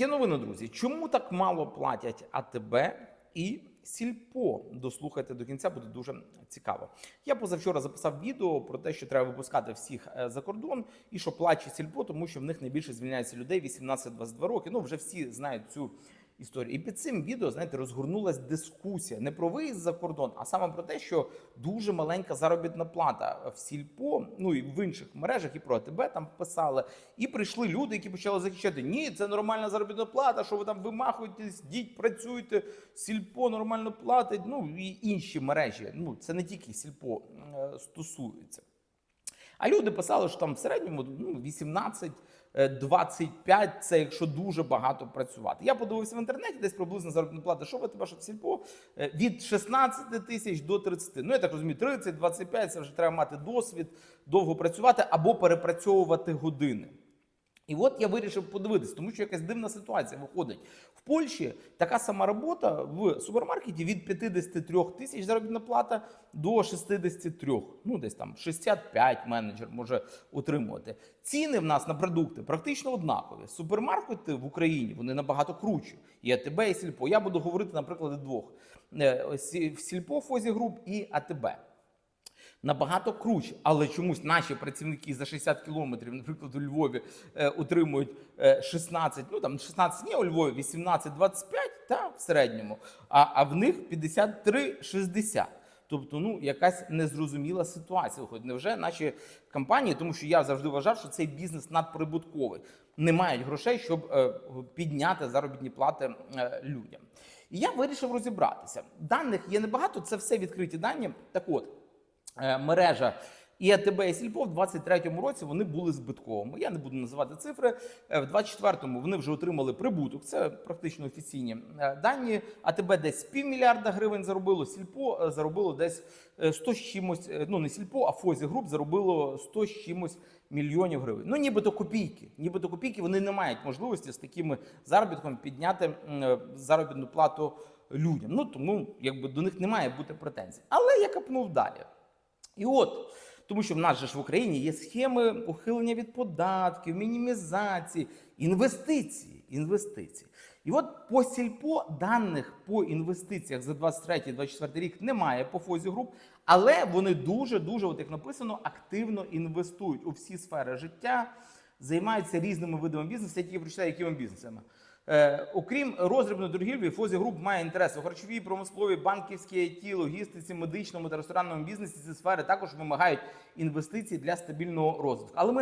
Є новини, друзі. Чому так мало платять АТБ і Сільпо? Дослухайте до кінця, буде дуже цікаво. Я позавчора записав відео про те, що треба випускати всіх е, за кордон, і що плаче Сільпо, тому що в них найбільше звільняється людей 18-22 роки. Ну вже всі знають цю історію. І під цим відео, знаєте, розгорнулась дискусія не про виїзд за кордон, а саме про те, що дуже маленька заробітна плата в Сільпо, ну і в інших мережах, і про АТБ там писали. І прийшли люди, які почали захищати: ні, це нормальна заробітна плата, що ви там вимахуєтесь, діть, працюйте, Сільпо нормально платить. Ну і інші мережі. Ну це не тільки Сільпо е, стосується. А люди писали, що там в середньому ну, 18, е, 25 це якщо дуже багато працювати. Я подивився в інтернеті, десь приблизно заробітна плата, що ви тебе що в сільпо е, від 16 тисяч до 30. Ну я так розумію, 30, 25 це вже треба мати досвід, довго працювати або перепрацьовувати години. І от я вирішив подивитись, тому що якась дивна ситуація виходить. В Польщі така сама робота в супермаркеті від 53 тисяч заробітна плата до 63. Ну, десь там 65 менеджер може отримувати. Ціни в нас на продукти практично однакові. Супермаркети в Україні вони набагато кручі. І АТБ, і Сільпо. Я буду говорити, наприклад, двох: Е, Сільпо, Фозі Груп і АТБ набагато круче. Але чомусь наші працівники за 60 кілометрів, наприклад, у Львові е, отримують е, 16, ну там 16 ні, у Львові 18-25, та в середньому, а, а в них 53-60. Тобто, ну якась незрозуміла ситуація. Хоч невже наші компанії, тому що я завжди вважав, що цей бізнес надприбутковий, не мають грошей, щоб е, підняти заробітні плати е, людям. І я вирішив розібратися. Даних є небагато, це все відкриті дані. Так от е, мережа і АТБ і Сільпо в 23-му році вони були збитковими. Я не буду називати цифри. Е, В 24-му вони вже отримали прибуток. Це практично офіційні е, дані. АТБ десь півмільярда гривень заробило. Сільпо е, заробило десь е, 100 з чимось. е, Ну не Сільпо, а Фозі Груп заробило 100 з чимось мільйонів гривень. Ну нібито копійки. Нібито копійки вони не мають можливості з такими заробітками підняти е, заробітну плату людям. Ну тому якби до них не має бути претензій. Але я капнув далі. І от, тому що в нас же ж в Україні є схеми ухилення від податків, мінімізації, інвестиції. інвестиції. І от по сільпо даних по інвестиціях за 23-24 рік немає по фозі груп, але вони дуже дуже, от як написано, активно інвестують у всі сфери життя, займаються різними видами бізнесу. Я тільки прочитаю, якими бізнесами. Е, окрім роздрібної торгівлі, Фозі Груп має інтерес у харчовій, промисловій, банківській IT, логістиці, медичному та ресторанному бізнесі. Ці сфери також вимагають інвестицій для стабільного розвитку. Але ми